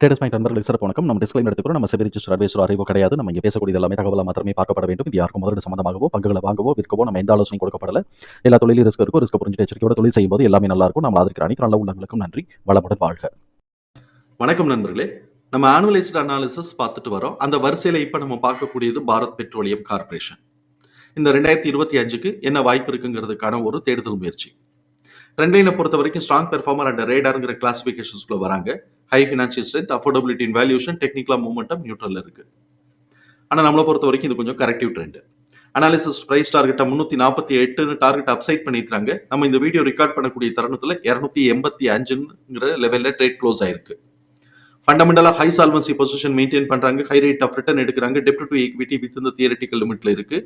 Traders point நண்பர்களுக்கு சிறப்பு வணக்கம். நம்ம டிஸ்கிளைம் எடுத்துக்கிறோம் நம்ம செபி ரிஜிஸ்டர் அட்வைசர் அறிவோ கிடையாது. நம்ம இங்கே பேசக்கூடிய எல்லாமே தகவலாக மாத்திரமே பார்க்கப்பட வேண்டும். இது யாருக்கும் முதலீடு சம்பந்தமாகவோ பங்குகளை வாங்கவோ விற்கவோ நம்ம எந்த ஆலோசனை கொடுக்கப்படல. எல்லா தொழிலும் ரிஸ்க் இருக்கும் ரிஸ்க் புரிஞ்சு எச்சரிக்கையோட தொழில் செய்யும்போது எல்லாமே நல்லா இருக்கும். நம்ம அதற்கு அனைத்து நல்ல உள்ளங்களுக்கும் நன்றி. வளமுடன் வாழ்க. வணக்கம் நண்பர்களே. நம்ம ஆனுவலைஸ்டு அனாலிசிஸ் பார்த்துட்டு வரோம். அந்த வரிசையில இப்ப நம்ம பார்க்கக்கூடியது பாரத் பெட்ரோலியம் கார்ப்பரேஷன். இந்த ரெண்டாயிரத்தி இருபத்தி அஞ்சுக்கு என்ன வாய்ப்பு இருக்குங்கிறதுக்கான ஒரு தேடுதல் முயற்சி. ட்ரெண்ட்லைனை பொறுத்த வரைக்கும் ஸ்ட்ராங் பெர்ஃபார்மர் அண்ட் ரேடாருங்கிற கிளாசிபிகேஷன்ஸ்குள்ள வராங்க. High financial strength affordability in valuation டெக்னிக்கலாக மூமெண்டம் நியூட்ரலில் இருக்குது ஆனால் நம்மளை பொறுத்த வரைக்கும் இது கொஞ்சம் கரெக்டிவ் ட்ரெண்ட் அனாலிசிஸ் பிரைஸ் டார்கெட்டை முந்நூற்றி நாற்பத்தி எட்டுன்னு டார்கெட் அப்சைட் பண்ணியிருக்காங்க நம்ம இந்த வீடியோ ரெக்கார்ட் பண்ணக்கூடிய தருணத்தில் இரநூத்தி எண்பத்தி அஞ்சுங்கிற லெவலில் ட்ரேட் க்ளோஸ் ஆயிருக்கு. ஃபண்டமெண்டலாக ஹை சால்வன்சி பொசிஷன் மெயின்டைன் பண்ணுறாங்க ஹை ரேட் ஆஃப் ரிட்டர்ன் எடுக்கிறாங்க. டெப்ட் டு ஈக்விட்டி வித் இந்த தியரட்டிக்கல் லிமிட்டில் இருக்கு.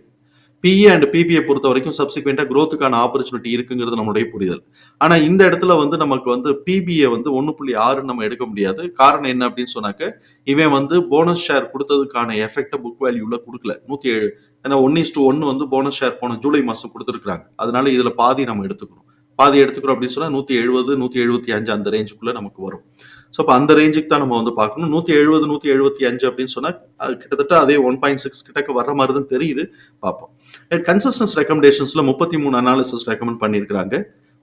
பிஏ அண்ட் பிபிஐ பொறுத்த வரைக்கும் சப்சிக்வெண்டா க்ரோத்துக்கான ஆப்பர்ச்சுனிட்டி இருக்குங்கிறது நம்மளுடைய புரிதல். ஆனா இந்த இடத்துல வந்து நமக்கு வந்து பிபிஐ வந்து ஒன்னு புள்ளி ஆறு நம்ம எடுக்க முடியாது. காரணம் என்ன அப்படின்னு சொன்னாக்க இவன் வந்து போனஸ் ஷேர் கொடுத்ததுக்கான எஃபெக்ட புக் வேல்யூல கொடுக்கல. நூத்தி ஏழு ஏன்னா ஒன் இஸ் ஒன்னு வந்து போனஸ் ஷேர் போன ஜூலை மாசம் கொடுத்துருக்காங்க அதனால இதுல பாதி நம்ம எடுத்துக்கணும். பாதி எடுத்துக்கிறோம் அப்படின்னு சொன்னா நூத்தி எழுபது நூத்தி எழுபத்தி அஞ்சு அந்த ரேஞ்சுக்குள்ள நமக்கு வரும். ஸோ அப்போ அந்த ரேஞ்சுக்கு தான் நம்ம வந்து பார்க்கணும். நூத்தி எழுபது நூத்தி எழுபத்தி அஞ்சு அப்படின்னு சொன்னா கிட்டத்தட்ட அதே ஒன் பாயிண்ட் சிக்ஸ் கிட்டக்க வர மாதிரி தான் தெரியுது. பார்ப்போம். கன்சிஸ்டன்ஸ் ரெக்கமெண்டேஷன்ஸ்ல முப்பத்தி மூணு அனாலிசிஸ் ரெக்கமெண்ட் பண்ணியிருக்காங்க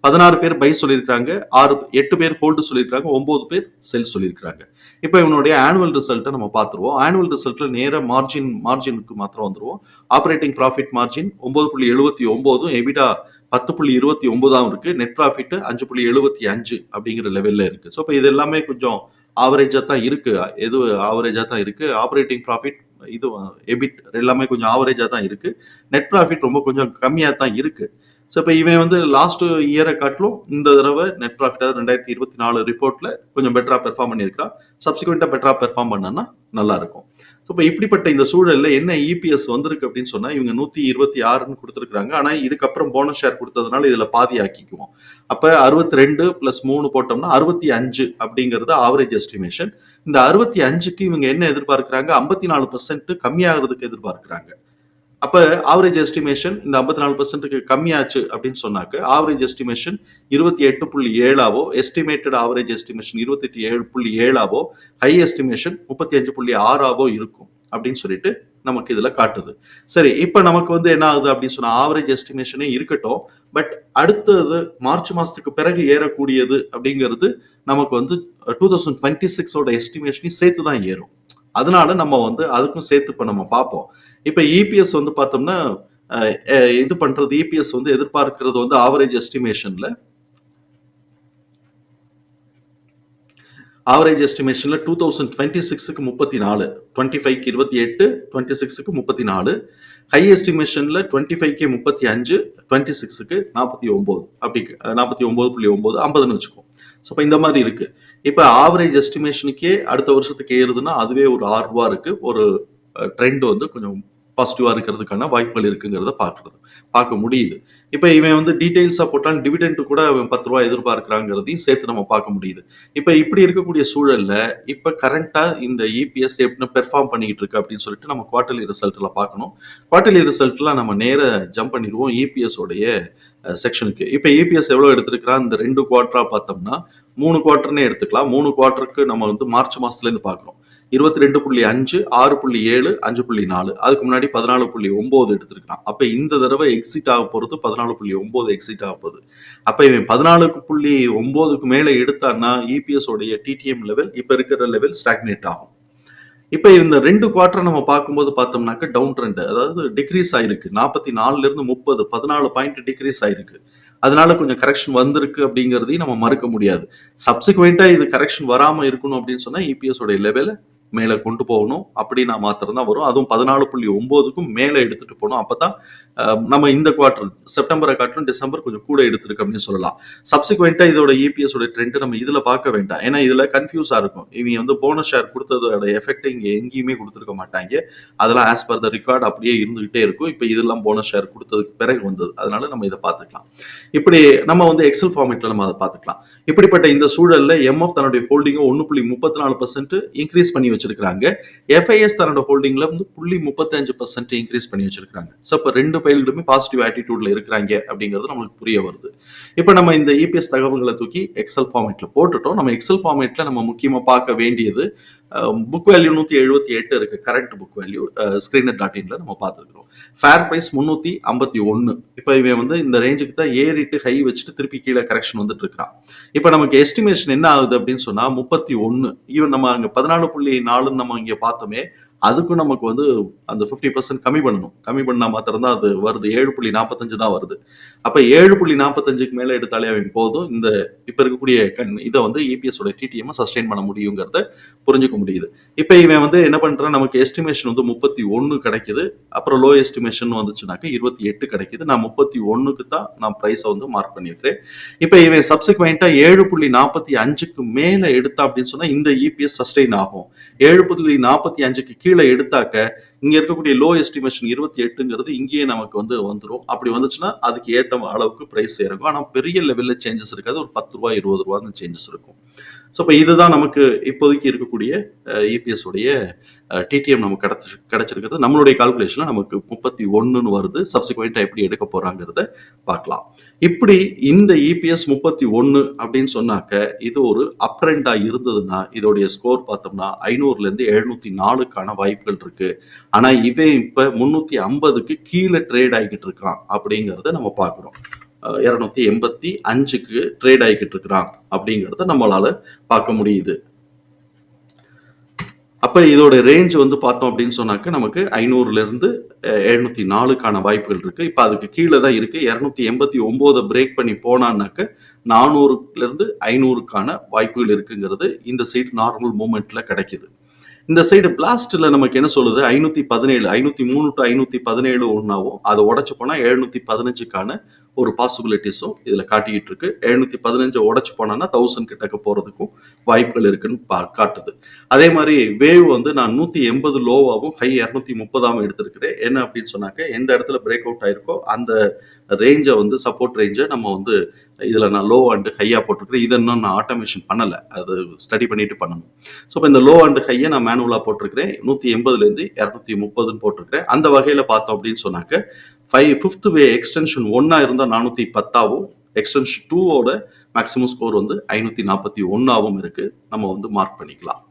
பதினாறு பேர் பை சொல்லியிருக்காங்க ஆறு எட்டு பேர் ஹோல்டு சொல்லியிருக்காங்க ஒம்பது பேர் செல் சொல்லியிருக்காங்க இப்போ இவனுடைய ஆனுவல் ரிசல்ட்டை நம்ம பார்த்துருவோம். ஆனுவல் ரிசல்ட்ல நேர மார்ஜின் மார்ஜினுக்கு மாத்திரம் வந்துருவோம். ஆப்ரேட்டிங் ப்ராஃபிட் மார்ஜின் ஒன்பது புள்ளி எழுபத்தி ஒம்போதும் எபிடா பத்து புள்ளி இருபத்தி ஒன்பதாகவும் இருக்கு. நெட் ப்ராஃபிட் அஞ்சு புள்ளி எழுபத்தி அஞ்சு அப்படிங்கிற லெவல்ல இருக்கு. ஸோ இப்போ இது எல்லாமே கொஞ்சம் ஆவரேஜாக தான் இருக்கு. எது ஆவரேஜாக தான் இருக்கு? ஆப்ரேட்டிங் ப்ராஃபிட் இது எபிட் எல்லாமே கொஞ்சம் ஆவரேஜாக தான் இருக்கு. நெட் ப்ராஃபிட் ரொம்ப கொஞ்சம் கம்மியாக தான் இருக்கு. ஸோ இப்போ இவன் வந்து லாஸ்ட் இயரை காட்டிலும் இந்த தடவை நெட் ப்ராஃபிட் ரெண்டாயிரத்தி இருபத்தி நாலு ரிப்போர்ட்ல கொஞ்சம் பெட்டரா பெர்ஃபார்ம் பண்ணியிருக்கான் சப்சிக்வெண்ட்டாக பெட்டரா பெர்ஃபார்ம் பண்ணனா நல்லா இருக்கும். ஸோ இப்போ இப்படிப்பட்ட இந்த சூழலில் என்ன இபிஎஸ் வந்திருக்கு அப்படின்னு சொன்னால் இவங்க நூற்றி இருபத்தி ஆறுன்னு கொடுத்துருக்காங்க ஆனால் இதுக்கப்புறம் போனஸ் ஷேர் கொடுத்ததுனால இதில் பாதி ஆக்கிக்குவோம். அப்போ அறுபத்தி ரெண்டு ப்ளஸ் மூணு போட்டோம்னா அறுபத்தி அஞ்சு அப்படிங்கிறது ஆவரேஜ் எஸ்டிமேஷன் இந்த அறுபத்தி அஞ்சுக்கு இவங்க என்ன எதிர்பார்க்குறாங்க? ஐம்பத்தி நாலு பர்சன்ட் கம்மியாகிறதுக்கு எதிர்பார்க்குறாங்க. அப்போ ஆவரேஜ் எஸ்டிமேஷன் இந்த ஐம்பத்தி நாலு பர்சன்ட்டுக்கு கம்மியாச்சு அப்படின்னு சொன்னாக்க ஆவரேஜ் எஸ்டிமேஷன் இருபத்தி எட்டு புள்ளி ஏழாவோ எஸ்டிமேட்டட் ஆவரேஜ் எஸ்டிமேஷன் இருபத்தி எட்டு ஏழு புள்ளி ஏழாவோ ஹை எஸ்டிமேஷன் முப்பத்தி அஞ்சு புள்ளி ஆறாவோ இருக்கும் அப்படின்னு சொல்லிட்டு நமக்கு இதுல காட்டுது. சரி இப்ப நமக்கு வந்து என்ன ஆகுது அப்படின்னு சொன்னா ஆவரேஜ் எஸ்டிமேஷனே இருக்கட்டும் பட் அடுத்தது மார்ச் மாசத்துக்கு பிறகு ஏறக்கூடியது அப்படிங்கிறது நமக்கு வந்து டூ தௌசண்ட் டுவெண்ட்டி சிக்ஸோட எஸ்டிமேஷனையும் சேர்த்து தான் ஏறும். அதனால நம்ம வந்து அதுக்கும் சேர்த்து இப்போ நம்ம பார்ப்போம். இப்போ இபிஎஸ் வந்து பார்த்தோம்னா இது பண்றது இபிஎஸ் வந்து எதிர்பார்க்கிறது வந்து ஆவரேஜ் எஸ்டிமேஷன்ல ஆவரேஜ் எஸ்டிமேஷன்ல டூ தௌசண்ட் டுவெண்ட்டி சிக்ஸுக்கு முப்பத்தி நாலு டுவெண்ட்டி ஃபைவ்க்கு இருபத்தி எட்டு டுவெண்ட்டி சிக்ஸுக்கு முப்பத்தி நாலு ஹை எஸ்டிமேஷன்ல டுவெண்ட்டி ஃபைவ்க்கு முப்பத்தி அஞ்சு டுவெண்ட்டி சிக்ஸுக்கு நாற்பத்தி ஒன்பது அப்படி நாற்பத்தி ஒன்பது புள்ளி ஒன்பது ஐம்பதுன்னு வச்சுக்கோம் ஸோ இப்போ இந்த மாதிரி இருக்கு. இப்போ ஆவரேஜ் எஸ்டிமேஷனுக்கே அடுத்த வருஷத்துக்கு ஏறுதுன்னா அதுவே ஒரு ஆறு ரூபா இருக்கு. ஒரு ட்ரெண்ட் வந்து கொஞ்சம் பாசிட்டிவாக இருக்கிறதுக்கான வாய்ப்புகள் இருக்குங்கிறத பார்க்கறது. பார்க்க முடியுது. இப்போ இவன் வந்து டீட்டெயில்ஸாக போட்டால் டிவிடெண்ட் கூட அவன் பத்து ரூபா எதிர்பார்க்குறாங்கிறதையும் சேர்த்து நம்ம பார்க்க முடியுது. இப்போ இப்படி இருக்கக்கூடிய சூழலில் இப்போ கரண்ட்டாக இந்த இபிஎஸ் எப்படி பெர்ஃபார்ம் பண்ணிக்கிட்டு இருக்கு அப்படின்னு சொல்லிட்டு நம்ம குவார்டர்லி ரிசல்ட்டில் பார்க்கணும். குவார்டர்லி ரிசல்ட்டில் நம்ம நேர ஜம்ப் பண்ணிடுவோம் இபிஎஸ் உடைய செக்ஷனுக்கு இப்போ இபிஎஸ் எவ்வளோ எடுத்திருக்கிறான்? இந்த ரெண்டு குவார்ட்டராக பார்த்தோம்னா மூணு குவார்டர்னே எடுத்துக்கலாம். மூணு குவார்டருக்கு நம்ம வந்து மார்ச் மாதத்துலேருந்து பார்க்குறோம். இருபத்தி ரெண்டு புள்ளி அஞ்சு ஆறு புள்ளி ஏழு அஞ்சு புள்ளி நாலு அதுக்கு முன்னாடி பதினாலு புள்ளி ஒன்பது எடுத்திருக்கான் அப்போ இந்த தடவை எக்ஸிட் ஆக போகிறது பதினாலு புள்ளி ஒன்பது எக்ஸிட் ஆக போகுது. அப்போ இவன் பதினாலுக்கு புள்ளி ஒன்பதுக்கு மேலே எடுத்தான்னா இபிஎஸ் உடைய டிடிஎம் லெவல் இப்போ இருக்கிற லெவல் ஸ்டாக்னேட் ஆகும். இப்போ இந்த ரெண்டு குவார்டர் நம்ம பார்க்கும்போது பார்த்தோம்னாக்க டவுன் ட்ரெண்ட் அதாவது டிக்ரீஸ் ஆயிருக்கு. நாற்பத்தி நாலுல இருந்து முப்பது பதினாலு பாயிண்ட் டிக்ரீஸ் ஆயிருக்கு. அதனால கொஞ்சம் கரெக்ஷன் வந்திருக்கு அப்படிங்கிறதையும் நம்ம மறுக்க முடியாது. சப்சிக்வெண்ட்டாக இது கரெக்ஷன் வராமல் இருக்கணும் அப்படின்னு சொன்னால் இபிஎஸ் உடைய லெவலை மேலே கொண்டு போகணும். அப்படின்னா மாத்திரம் தான் வரும். அதுவும் பதினாலு புள்ளி ஒன்போதுக்கும் மேலே எடுத்துட்டு போகணும். அப்பதான் அஹ், நம்ம இந்த குவார்டர் செப்டம்பரை காட்டிலும் டிசம்பர் கொஞ்சம் கூட எடுத்திருக்கு அப்படின்னு சொல்லலாம். சப்சிக்வெண்ட்டாக இதோட இபிஎஸோட ட்ரெண்ட் நம்ம இதில் பார்க்க வேண்டாம். ஏன்னா இதுல கன்ஃபியூஸாக இருக்கும். இவங்க வந்து போனஸ் ஷேர் கொடுத்ததோட எஃபெக்ட் இங்கே எங்கேயுமே கொடுத்துருக்க மாட்டாங்க. அதெல்லாம் ஆஸ் பர் த ரெக்கார்டு அப்படியே இருந்துகிட்டே இருக்கும். இப்போ இதெல்லாம் போனஸ் ஷேர் கொடுத்ததுக்கு பிறகு வந்தது. அதனால நம்ம இதை பார்த்துக்கலாம். இப்படி நம்ம வந்து எக்ஸல் ஃபார்மேட்டில் நம்ம அதை பார்த்துக்கலாம். இப்படிப்பட்ட இந்த சூழல்ல எம்எஃப் தன்னுடைய ஹோல்டிங்கை ஒன்று புள்ளி முப்பத்தி நாலு பர்சன்ட் இன்க்ரீஸ் பண்ணி வச்சிருக்காங்க எஃப்ஐஎஸ் தன்னோட ஹோல்டிங்ல வந்து புள்ளி முப்பத்தஞ்சு பர்சன்ட் இன்க்ரீஸ் பண்ணி வச்சிருக்காங்க ஸோ இப்போ ரெண்டு பயில்களுமே பாசிட்டிவ் ஆட்டிடியூட்ல இருக்கிறாங்க அப்படிங்கிறது நம்மளுக்கு புரிய வருது. இப்போ நம்ம இந்த இபிஎஸ் தகவல்களை தூக்கி எக்ஸல் ஃபார்மேட்ல போட்டுட்டோம். நம்ம எக்ஸல் ஃபார்மேட்ல நம்ம முக்கியமா பார்க்க வேண்டியது புக் வேல்யூ நூற்றி எழுபத்தி எட்டு இருக்கு. Current book value screener dot இன்ல நம்ம பார்த்துருக்கோம் ஃபேர் ப்ரைஸ் முந்நூற்றி ஐம்பத்தி ஒன்று இப்போ இவன் வந்து இந்த ரேஞ்சுக்கு தான் ஏறிட்டு ஹை வச்சுட்டு திருப்பி கீழே கரெக்ஷன் வந்துட்டு இருக்கிறான். இப்போ நமக்கு எஸ்டிமேஷன் என்ன ஆகுது அப்படின்னு சொன்னா முப்பத்தி ஒன்று ஈவன் நம்ம அங்கே பதினாலு புள்ளி நாலுன்னு நம்ம இங்கே பார்த்தோமே அதுக்கும் நமக்கு வந்து அந்த ஃபிஃப்டி பர்சன்ட் கம்மி பண்ணணும். கம்மி பண்ணா மாத்திரம் தான் அது வருது. ஏழு புள்ளி நாற்பத்தஞ்சு தான் வருது. அப்போ ஏழு புள்ளி நாற்பத்தஞ்சுக்கு மேலே எடுத்தாலே அவன் போதும். இந்த இப்போ இருக்கக்கூடிய கண் இதை வந்து இபிஎஸ் ஓட டிடிஎம் சஸ்டெயின் பண்ண முடியுங்கிறத புரிஞ்சுக்க முடியுது. இப்போ இவன் வந்து என்ன பண்ணுறான் நமக்கு எஸ்டிமேஷன் வந்து முப்பத்தி ஒன்று கிடைக்குது. அப்புறம் லோ எஸ்டிமேஷன் வந்துச்சுனாக்க இருபத்தி எட்டு கிடைக்குது. நான் முப்பத்தி ஒன்றுக்கு தான் நான் ப்ரைஸை வந்து மார்க் பண்ணியிருக்கிறேன் இப்போ இவன் சப்சிக்வெண்ட்டாக ஏழு புள்ளி நாற்பத்தி அஞ்சுக்கு மேலே எடுத்தா அப்படின்னு சொன்னா இந்த இபிஎஸ் சஸ்டெயின் ஆகும். ஏழு புள்ளி நாற்பத்தி அஞ்சுக்கு கீழே எடுத்தாக்க இங்க இருக்கக்கூடிய லோ எஸ்டிமேஷன் இருபத்தி எட்டுங்கிறது இங்கேயே நமக்கு வந்து வந்துடும் அப்படி வந்துச்சுன்னா அதுக்கு ஏற்ற அளவுக்கு பிரைஸ் இறங்கும் ஆனா பெரிய லெவல்ல சேஞ்சஸ் இருக்காது. ஒரு பத்து ரூபா இருபது ரூபா சேஞ்சஸ் இருக்கும். ஸோ இப்போ இதுதான் நமக்கு இப்போதைக்கு இருக்கக்கூடிய இபிஎஸ் உடைய டிடிஎம் நமக்கு கிடைச்சி கிடைச்சிருக்கிறது. நம்மளுடைய கால்குலேஷனில் நமக்கு முப்பத்தி ஒன்றுன்னு வருது. சப்சிக்வெண்ட்டாக எப்படி எடுக்க போகிறாங்கிறத பார்க்கலாம். இப்படி இந்த இபிஎஸ் முப்பத்தி ஒன்று அப்படின்னு சொன்னாக்க இது ஒரு அப்ரெண்டாக இருந்ததுன்னா இதோடைய ஸ்கோர் பார்த்தோம்னா ஐநூறுலேருந்து எழுநூற்றி நாலுக்கான வாய்ப்புகள் இருக்குது ஆனால் இவன் இப்போ முந்நூற்றி ஐம்பதுக்கு கீழே ட்ரேட் ஆகிக்கிட்டு இருக்கான் அப்படிங்கிறத நம்ம பார்க்குறோம். இரநூத்தி எண்பத்தி அஞ்சுக்கு ட்ரேட் ஆகிக்கிட்டு இருக்கிறான் அப்படிங்கிறத நம்மளால பார்க்க முடியுது. அப்ப இதோட ரேஞ்ச் வந்து பார்த்தோம் அப்படின்னு சொன்னாக்க நமக்கு ஐநூறுல இருந்து எழுநூத்தி நாலுக்கான வாய்ப்புகள் இருக்கு. இப்ப அதுக்கு கீழே தான் இருக்கு. இருநூத்தி எண்பத்தி ஒம்போதை பிரேக் பண்ணி போனான்னாக்க நானூறுல இருந்து ஐநூறுக்கான வாய்ப்புகள் இருக்குங்கிறது இந்த சைடு நார்மல் மூமெண்ட்ல கிடைக்குது. இந்த சைடு பிளாஸ்ட்ல நமக்கு என்ன சொல்லுது? ஐநூத்தி பதினேழு ஐநூத்தி மூணு டு ஐநூத்தி பதினேழு ஒன்னாவும் அதை உடச்சு போனா எழுநூத்தி பதினஞ்சுக்கான ஒரு பாசிபிலிட்டிஸும் இதில் காட்டிக்கிட்டு இருக்கு எழுநூத்தி பதினஞ்சு உடச்சு போனோன்னா தௌசண்ட் கிட்டக்க போகிறதுக்கும் வாய்ப்புகள் இருக்குன்னு பா காட்டுது. அதே மாதிரி வேவ் வந்து நான் நூற்றி எண்பது லோவாகவும் ஹை இரநூத்தி முப்பதாகவும் எடுத்திருக்கிறேன். என்ன அப்படின்னு சொன்னாக்க எந்த இடத்துல பிரேக் அவுட் ஆயிருக்கோ அந்த ரேஞ்சை வந்து சப்போர்ட் ரேஞ்சை நம்ம வந்து இதில் நான் லோ அண்டு ஹையாக போட்டிருக்கிறேன். இதை இன்னும் நான் ஆட்டோமேஷன் பண்ணலை. அது ஸ்டடி பண்ணிட்டு பண்ணணும். ஸோ இப்போ இந்த லோ அண்டு ஹையை நான் மேனுவலாக போட்டிருக்கிறேன். நூற்றி எண்பதுலேருந்து இரநூத்தி முப்பதுன்னு போட்டிருக்கிறேன். அந்த வகையில் பார்த்தோம் அப்படின்னு சொன்னாக்க ஃபைவ் ஃபிஃப்த் வே எக்ஸ்டென்ஷன் ஒன்றா இருந்தால் நானூற்றி பத்தாவும் எக்ஸ்டென்ஷன் டூவோட மேக்ஸிமம் ஸ்கோர் வந்து ஐநூற்றி நாற்பத்தி ஒன்றாவும் இருக்குது நம்ம வந்து மார்க் பண்ணிக்கலாம்.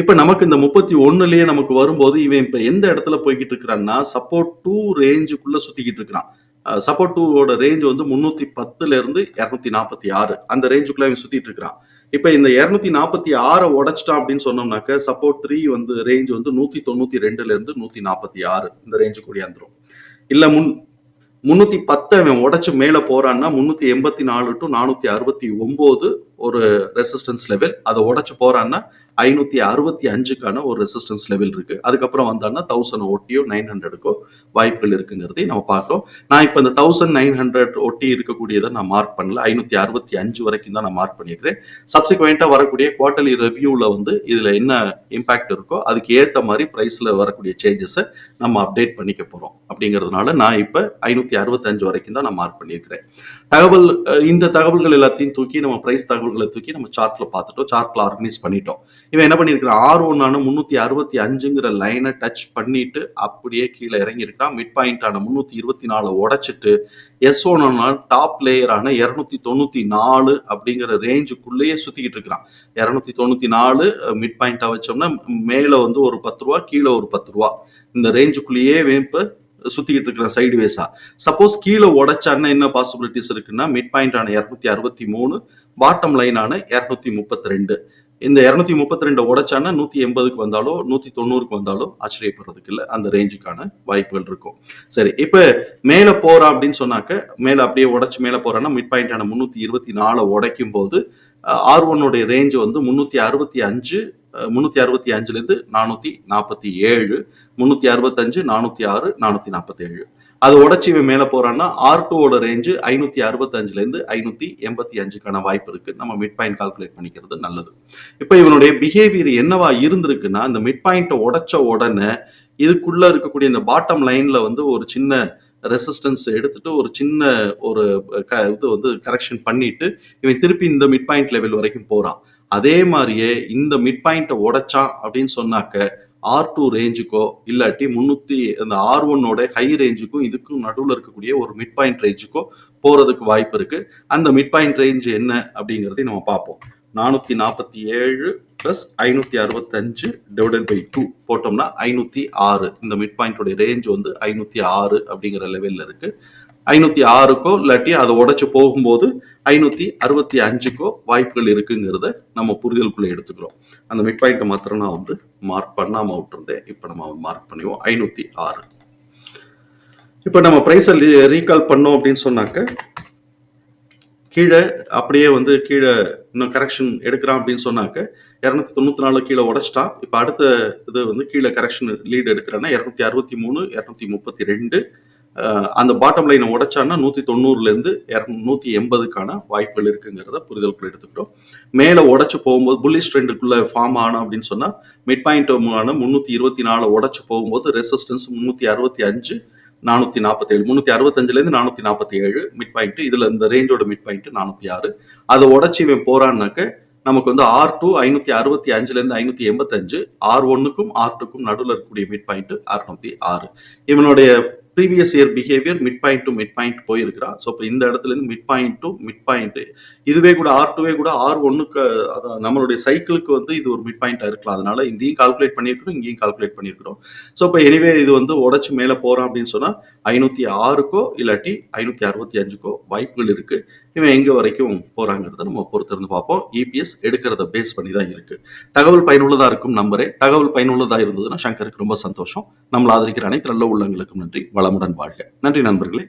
இப்போ நமக்கு இந்த முப்பத்தி ஒன்னுலயே நமக்கு வரும்போது இவன் இப்போ எந்த இடத்துல போய்கிட்டு இருக்கிறான்னா சப்போர்ட் டூ ரேஞ்சுக்குள்ள சுத்திக்கிட்டு இருக்கிறான். சப்போர்ட் டூவோட ரேஞ்ச் வந்து முந்நூற்றி பத்துல இருந்து இரநூத்தி நாற்பத்தி ஆறு. அந்த ரேஞ்சுக்குள்ள இவன் சுத்திட்டு இருக்கிறான். இப்போ இந்த இரநூத்தி நாற்பத்தி ஆறை உடைச்சிட்டான் அப்படின்னு சொன்னோம்னாக்க சப்போர்ட் த்ரீ வந்து ரேஞ்ச் வந்து நூத்தி தொண்ணூத்தி ரெண்டுல இருந்து நூத்தி நாற்பத்தி ஆறு. இந்த ரேஞ்சு கூடியாந்துரும் இல்ல முன் முன்னூத்தி பத்தை அவன் உடைச்சு மேல போறான்னா முன்னூத்தி எண்பத்தி நாலு டு நானூத்தி அறுபத்தி ஒன்பது ஒரு ரெசிஸ்டன்ஸ் லெவல் அதை உடச்சு போறான்னா ஐநூத்தி அறுபத்தி அஞ்சுக்கான ஒரு ரெசிஸ்டன்ஸ் லெவல் இருக்கு. அதுக்கப்புறம் வந்தான்னா தௌசண்ட் ஒட்டியோ நைன் ஹண்ட்ரடுக்கோ வாய்ப்புகள் இருக்குங்கிறதையும் நம்ம பார்க்கிறோம். நான் இப்போ இந்த தௌசண்ட் நைன் ஹண்ட்ரட் ஒட்டி இருக்கக்கூடியதை நான் மார்க் பண்ணல. ஐநூத்தி அறுபத்தி அஞ்சு வரைக்கும் தான் நான் மார்க் பண்ணியிருக்கிறேன். சப்சிக்வெண்டா வரக்கூடிய குவார்டர்லி ரிவ்யூல வந்து இதுல என்ன இம்பாக்ட் இருக்கோ அதுக்கு ஏத்த மாதிரி பிரைஸ்ல வரக்கூடிய சேஞ்சஸை நம்ம அப்டேட் பண்ணிக்க போறோம். அப்படிங்கிறதுனால நான் இப்போ ஐநூத்தி அறுபத்தஞ்சு வரைக்கும் தான் நான் மார்க் பண்ணியிருக்கிறேன். தகவல் இந்த தகவல்கள் எல்லாத்தையும் தூக்கி நம்ம பிரைஸ் தகவல்களை தூக்கி நம்ம சார்ட்ல பார்த்துட்டோம். சார்ட்ல ஆர்கனைஸ் பண்ணிட்டோம். இவன் என்ன பண்ணிருக்கான் ஆர் ஒன்னான முன்னூத்தி அறுபத்தி அஞ்சுங்கிற லைனை டச் பண்ணிட்டு அப்படியே கீழே இறங்கி இருக்கான் மிட் பாயிண்டான முன்னூத்தி இருபத்தி நாலு உடைச்சிட்டு எஸ் ஒன்னா டாப் லேயரான இருநூத்தி தொண்ணூத்தி நாலு அப்படிங்கிற ரேஞ்சுக்குள்ளேயே சுத்திக்கிட்டு இருக்கிறான். இருநூத்தி தொண்ணூத்தி நாலு மிட் பாயிண்டா வச்சோம்னா மேல வந்து ஒரு பத்து ரூபா கீழே ஒரு பத்து ரூபா. இந்த ரேஞ்சுக்குள்ளேயே வேம்பு சுத்திக்கிட்டு இருக்கிற சைடு வேஸா சப்போஸ் கீழே உடைச்சான்னா என்ன பாசிபிலிட்டிஸ் இருக்குன்னா மிட் பாயிண்ட் ஆன இரநூத்தி அறுபத்தி மூணு பாட்டம் லைனான இரநூத்தி முப்பத்தி ரெண்டு. இந்த இரநூத்தி முப்பத்தி ரெண்டு உடைச்சானா நூத்தி எண்பதுக்கு வந்தாலோ நூத்தி தொண்ணூறுக்கு வந்தாலோ ஆச்சரியப்படுறதுக்கு இல்லை அந்த ரேஞ்சுக்கான வாய்ப்புகள் இருக்கும். சரி இப்ப மேல போறா அப்படின்னு சொன்னாக்க மேல அப்படியே உடைச்சு மேல போறான்னா மிட் பாயிண்ட் ஆன முன்னூத்தி இருபத்தி நாலு உடைக்கும் போது ஆர் ஒன்னுடைய ரேஞ்ச் வந்து முன்னூத்தி அறுபத்தி அஞ்சு முந்நூற்றி அறுபத்தி அஞ்சுல இருந்து நானூத்தி நாற்பத்தி ஏழு முன்னூத்தி அறுபத்தஞ்சு நானூத்தி ஆறு நானூத்தி நாற்பத்தி ஏழு. அது உடச்சி இவன் மேல போறான்னா ஆர் டூவோட ரேஞ்சு ஐநூத்தி அறுபத்தஞ்சுலேருந்து இருந்து எண்பத்தி அஞ்சுக்கான வாய்ப்பு இருக்கு. நம்ம மிட் பாயிண்ட் கால்குலேட் பண்ணிக்கிறது நல்லது. இப்ப இவனுடைய பிஹேவியர் என்னவா இருந்திருக்குன்னா இந்த மிட் பாயிண்ட்டை உடைச்ச உடனே இதுக்குள்ள இருக்கக்கூடிய இந்த பாட்டம் லைன்ல வந்து ஒரு சின்ன ரெசிஸ்டன்ஸ் எடுத்துட்டு ஒரு சின்ன ஒரு க இது வந்து கரெக்ஷன் பண்ணிட்டு இவன் திருப்பி இந்த மிட் பாயிண்ட் லெவல் வரைக்கும் போறான். அதே மாதிரியே இந்த மிட் பாயிண்ட்டை உடைச்சான் அப்படின்னு சொன்னாக்க ஆர் டூ ரேஞ்சுக்கோ இல்லாட்டி முந்நூற்றி அந்த ஆர் ஒன்னோட ஹை ரேஞ்சுக்கும் இதுக்கும் நடுவில் இருக்கக்கூடிய ஒரு மிட் பாயிண்ட் ரேஞ்சுக்கோ போகிறதுக்கு வாய்ப்பு இருக்குது அந்த மிட் பாயிண்ட் ரேஞ்ச் என்ன அப்படிங்கிறதையும் நம்ம பார்ப்போம். நானூற்றி நாற்பத்தி ஏழு ப்ளஸ் ஐநூற்றி அறுபத்தஞ்சு டிவைடட் பை டூ போட்டோம்னா ஐநூற்றி ஆறு. இந்த மிட் பாயிண்டோட ரேஞ்ச் வந்து ஐநூற்றி ஆறு அப்படிங்கிற லெவலில் இருக்குது ஐநூற்றி ஆறுக்கோ இல்லாட்டி அதை உடைச்சு போகும்போது ஐநூற்றி அறுபத்தி அஞ்சுக்கோ வாய்ப்புகள் இருக்குங்கிறத நம்ம புரிதலுக்குள்ளே எடுத்துக்கிறோம். அந்த மிட் பாயிண்ட்டை மாத்திரம் நான் வந்து மார்க் பண்ணாமல் விட்டுருந்தேன். இப்போ நம்ம மார்க் பண்ணிவோம் ஐநூற்றி ஆறு. இப்போ நம்ம ப்ரைஸை ரீகால் பண்ணோம் அப்படின்னு சொன்னாக்க கீழே அப்படியே வந்து கீழே இன்னும் கரெக்ஷன் எடுக்கிறான் அப்படின்னு சொன்னாக்க இரநூத்தி தொண்ணூற்றி நாலு கீழே உடச்சிட்டான். இப்போ அடுத்த இது வந்து கீழே கரெக்ஷன் லீடு எடுக்கிறான்னா இரநூத்தி அறுபத்தி மூணு இரநூத்தி முப்பத்தி ரெண்டு அந்த பாட்டம் லைனை உடைச்சான்னா நூற்றி தொண்ணூறுலேருந்து நூற்றி எண்பதுக்கான வாய்ப்புகள் இருக்குங்கிறத புரிதலுக்குள்ள எடுத்துக்கிறோம் மேலே உடச்சி போகும்போது புல்லிஷ் ட்ரெண்டுக்குள்ளே ஃபார்ம் ஆனோம் அப்படின்னு சொன்னால் மிட் பாயிண்ட் முந்நூற்றி இருபத்தி நாலு உடச்சி போகும்போது ரெசிஸ்டன்ஸ் முந்நூற்றி அறுபத்தி அஞ்சு நானூற்றி நாற்பத்தேழு முந்நூற்றி அறுபத்தஞ்சுலேருந்து நானூற்றி நாற்பத்தி ஏழு மிட் பாயிண்ட் இதில் இந்த ரேஞ்சோட மிட் பாயிண்ட் நானூற்றி ஆறு. அதை உடச்சி இவன் போகிறான்னாக்க நமக்கு வந்து ஆர் டூ ஐநூற்றி அறுபத்தி அஞ்சுலேருந்து ஐநூற்றி எண்பத்தஞ்சு ஆர் ஒன்னுக்கும் ஆர் டூக்கும் நடுவில் இருக்கக்கூடிய மிட் பாயிண்ட் அறுநூத்தி ஆறு. இவனுடைய previous year behaviour mid point to mid point போயிருக்கிறான் ஸோ இப்போ இந்த இடத்துல இருந்து mid point to mid point இதுவே கூட ஆர் டூவே கூட ஆர் ஒன்னுக்கு அதான் நம்மளுடைய சைக்கிளுக்கு வந்து இது ஒரு மிட் பாயிண்டா இருக்கலாம். அதனால இங்கேயும் கால்குலேட் பண்ணியிருக்கிறோம் இங்கேயும் கால்குலேட் பண்ணியிருக்கிறோம். ஸோ இப்போ எனிவே இது வந்து உடச்சு மேலே போகிறோம் அப்படின்னு சொன்னால் ஐநூற்றி ஆறுக்கோ இல்லாட்டி ஐநூற்றி அறுபத்தி அஞ்சுக்கோ வாய்ப்புகள் இருக்குது இவன் எங்க வரைக்கும் போகிறாங்கிறத நம்ம பொறுத்திருந்து பார்ப்போம். இபிஎஸ் எடுக்கிறத பேஸ் பண்ணி தான் இருக்கு. தகவல் பயனுள்ளதா இருக்கும் நம்பரே. தகவல் பயனுள்ளதா இருந்ததுன்னா சங்கருக்கு ரொம்ப சந்தோஷம். நம்மளை ஆதரிக்கிற அனைத்து நல்ல உள்ளங்களுக்கும் நன்றி. வளமுடன் வாழ்க. நன்றி நண்பர்களே.